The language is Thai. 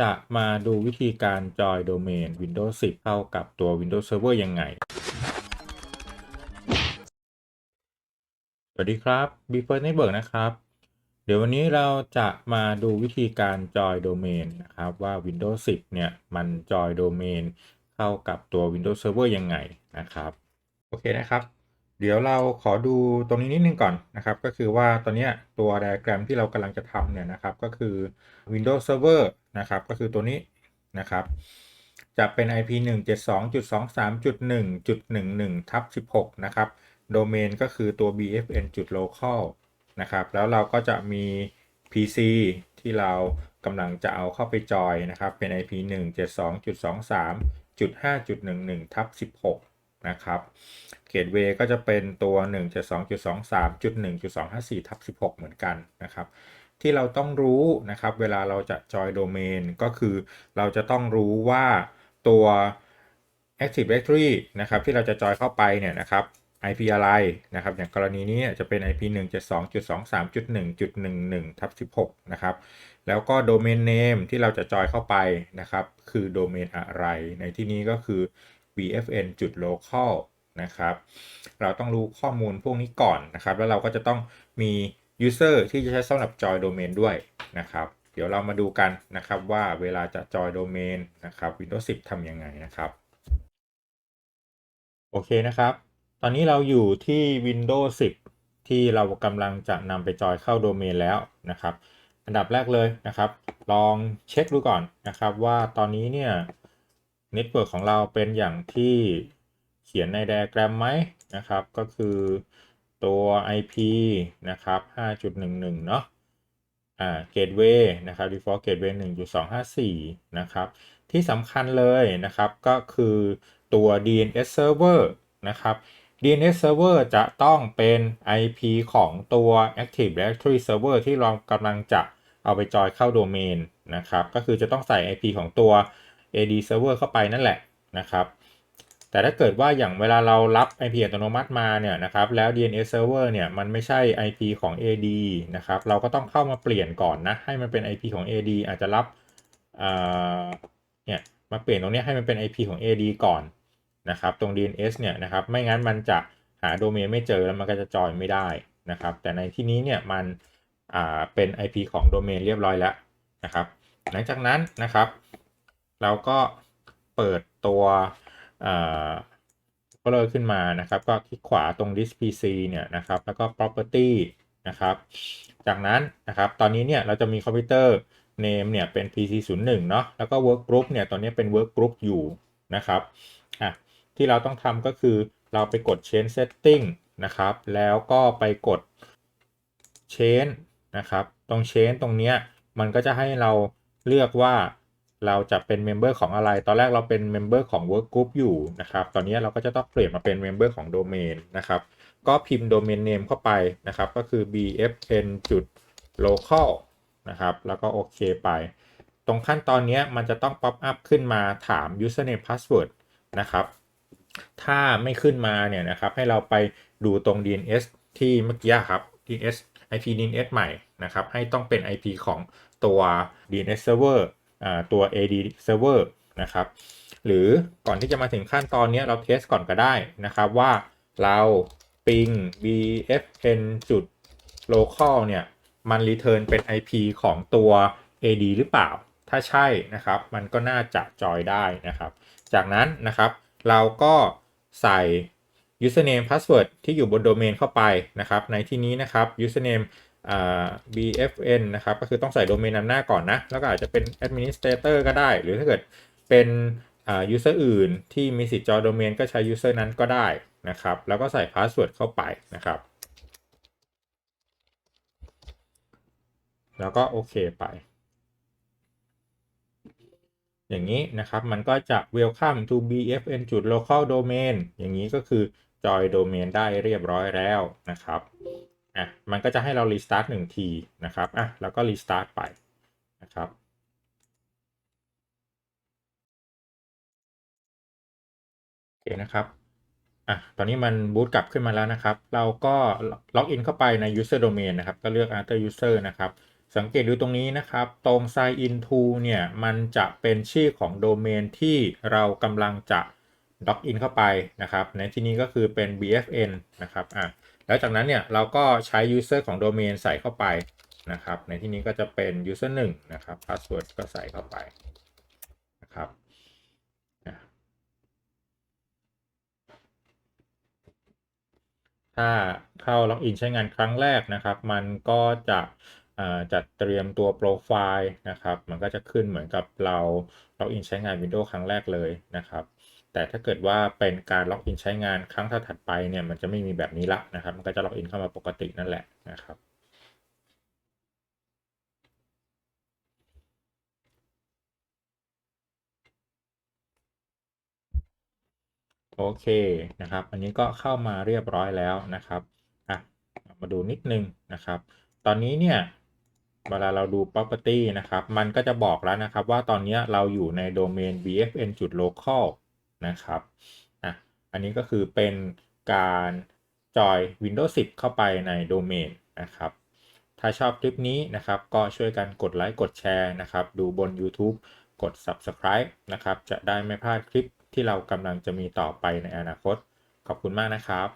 จะมาดูวิธีการจอยโดเมน Windows 10 เข้ากับตัว Windows Server ยังไง สวัสดีครับ b e f i r Network นะครับ เดี๋ยววันนี้เราจะมาดูวิธีการจอยโดเมนนะครับว่า Windows 10 เนี่ย มันจอยโดเมนเข้ากับตัว Windows Server ยังไงนะครับ โอเคนะครับ เดี๋ยวเราขอดูตรงนี้นิดนึงก่อนนะครับ ก็คือว่าตอนนี้ตัวไดอะแกรมที่เรากำลังจะทำเนี่ยนะครับ ก็คือ Windows Server นะครับ ก็คือตัวนี้นะครับ จะเป็น IP 172.23.1.11ทับ16 นะครับ โดเมนก็คือตัว bfn จุด local นะครับ แล้วเราก็จะมี PC ที่เรากำลังจะเอาเข้าไปจอยนะครับ เป็น IP 172.23.5.11ทับ16 นะครับ เกตเวก็จะเป็นตัว 172.23.1.254ทับ16 เหมือนกันนะครับ ที่เราต้องรู้นะครับ เวลาเราจะจอยโดเมนก็คือเราจะต้องรู้ว่าตัว Active Directory นะครับที่เราจะจอยเข้าไปเนี่ยนะครับ IP อะไรนะครับ อย่างกรณีนี้จะเป็น IP 172.23.1.11ทับ16 นะครับ แล้วก็ Domain Name ที่เราจะจอยเข้าไปนะครับ คือโดเมนอะไร ในที่นี้ก็คือ vfn จุด local นะครับ เราต้องรู้ข้อมูลพวกนี้ก่อนนะครับ แล้วเราก็จะต้องมี user ที่จะใช้สำหรับจอยโดเมนด้วยนะครับ เดี๋ยวเรามาดูกันนะครับว่าเวลาจะจอยโดเมนนะครับ Windows 10ทำยังไงนะครับ โอเคนะครับ ตอนนี้เราอยู่ที่ Windows 10 ที่เรากำลังจะนำไปจอยเข้าโดเมนแล้วนะครับ อันดับแรกเลยนะครับ ลองเช็คดูก่อนนะครับ ว่าตอนนี้เนี่ยเน็ตเวิร์กของเราเป็นอย่างที่เขียนในไดอะแกรมไหมนะครับ ก็คือ ตัว IP นะครับ 5.11 เนาะอ่า gateway นะครับ default gateway 1.254 นะครับ ที่สำคัญเลยนะครับก็คือตัว DNS server นะครับ DNS server จะต้องเป็น IP ของตัว Active Directory server ที่เรากำลังจะเอาไปจอยเข้าโดเมนนะครับ ก็คือจะต้องใส่ IP ของตัว AD server เข้าไปนั่นแหละนะครับ แต่ถ้าเกิดว่าอย่างเวลาเรารับ IP อัตโนมัติมาเนี่ยนะครับแล้ว DNS server เนี่ยมันไม่ใช่ IP ของ AD นะครับเราก็ต้องเข้ามาเปลี่ยนก่อนนะให้มันเป็น IP ของ AD อาจจะรับอ่าเนี่ยมาเปลี่ยนตรงนี้ให้มันเป็น IP ของ AD ก่อนนะครับตรง DNS เนี่ยนะครับไม่งั้นมันจะหาโดเมนไม่เจอแล้วมันก็จะจอยไม่ได้นะครับแต่ในที่นี้เนี่ยมันอ่าเป็น IP ของโดเมนเรียบร้อยแล้วนะครับหลังจากนั้นนะครับ เราก็เปิดตัว ก็เลยขึ้นมานะครับ ก็คลิกขวาตรง disk pc เนี่ยนะครับ แล้วก็ property นะครับ จากนั้นนะครับ ตอนนี้เนี่ยเราจะมีคอมพิวเตอร์ name เนี่ยเป็น pc 0 1เนาะ แล้วก็ work group เนี่ย ตอนนี้เป็น work group อยู่นะครับ อะ ที่เราต้องทำก็คือเราไปกด change setting นะครับ แล้วก็ไปกด change นะครับ ตรง change ตรงเนี้ย มันก็จะให้เราเลือกว่า เราจะเป็นเมมเบอร์ของอะไร ตอนแรกเราเป็นเมมเบอร์ของ work group อยู่นะครับ ตอนนี้เราก็จะต้องเปลี่ยนมาเป็นเมมเบอร์ของโดเมนนะครับ ก็พิมพ์โดเมนเนมเข้าไปนะครับ ก็คือ bfn จุด local นะครับ แล้วก็โอเคไป ตรงขั้นตอนนี้มันจะต้อง pop up ขึ้นมาถาม username password นะครับ ถ้าไม่ขึ้นมาเนี่ยนะครับ ให้เราไปดูตรง DNS ที่เมื่อกี้ครับ DNS IP DNS ใหม่นะครับ ให้ต้องเป็น IP ของตัว DNS server ตัว AD server นะครับหรือก่อนที่จะมาถึงขั้นตอนนี้เราเทสก่อนก็ได้นะครับว่าเราปิง bfn จุด local เนี่ยมัน return เป็น IP ของตัว AD หรือเปล่า ถ้าใช่นะครับ มันก็น่าจะจอยได้นะครับ จากนั้นนะครับ เราก็ใส่ username password ที่อยู่บนโดเมนเข้าไปนะครับ ในที่นี้นะครับ username bfn นะครับ ก็คือต้องใส่โดเมนนำหน้าก่อนนะ แล้วก็อาจจะเป็น administrator ก็ได้ หรือถ้าเกิดเป็น user อื่นที่มีสิทธิ์จอยโดเมนก็ใช้ user นั้นก็ได้นะครับ แล้วก็ใส่ password เข้าไปนะครับ แล้วก็โอเคไป อย่างนี้นะครับ มันก็จะ welcome to bfn จุด local domain อย่างนี้ก็คือจอยโดเมนได้เรียบร้อยแล้วนะครับ อะมันก็จะให้เรา restart หนึ่งทีนะครับอะแล้วก็ restart ไปนะครับโอเคนะครับอะตอนนี้มันบูตกลับขึ้นมาแล้วนะครับ เราก็ล็อกอินเข้าไปใน user domain นะครับ ก็เลือก other user นะครับ สังเกตดูตรงนี้นะครับ ตรง sign in to เนี่ย มันจะเป็นชื่อของโดเมนที่เรากำลังจะล็อกอินเข้าไปนะครับ ในที่นี้ก็คือเป็น bfn นะครับ อะ แล้วจากนั้นเนี่ยเราก็ใช้ user ของโดเมนใส่เข้าไปนะครับ ในที่นี้ก็จะเป็น user 1นะครับ password ก็ใส่เข้าไปนะครับถ้าเข้าล็อกอินใช้งานครั้งแรกนะครับ มันก็จะจัดเตรียมตัวโปรไฟล์นะครับ มันก็จะขึ้นเหมือนกับเราล็อกอินใช้งาน Windows ครั้งแรกเลยนะครับ แต่ถ้าเกิดว่าเป็นการล็อกอินใช้งานครั้งถัดไปเนี่ยมันจะไม่มีแบบนี้ละนะครับ มันก็จะล็อกอินเข้ามาปกตินั่นแหละนะครับโอเคนะครับ อันนี้ก็เข้ามาเรียบร้อยแล้วนะครับอะมาดูนิดนึงนะครับ ตอนนี้เนี่ยเวลาเราดู property นะครับ มันก็จะบอกแล้วนะครับว่าตอนนี้เราอยู่ในโดเมน bfn จุด local นะครับอะอันนี้ก็คือเป็นการจอย Windows 10 เข้าไปในโดเมนนะครับ ถ้าชอบคลิปนี้นะครับ ก็ช่วยกันกดไลค์กดแชร์นะครับ ดูบน YouTube กด Subscribe นะครับ จะได้ไม่พลาดคลิปที่เรากำลังจะมีต่อไปในอนาคต ขอบคุณมากนะครับ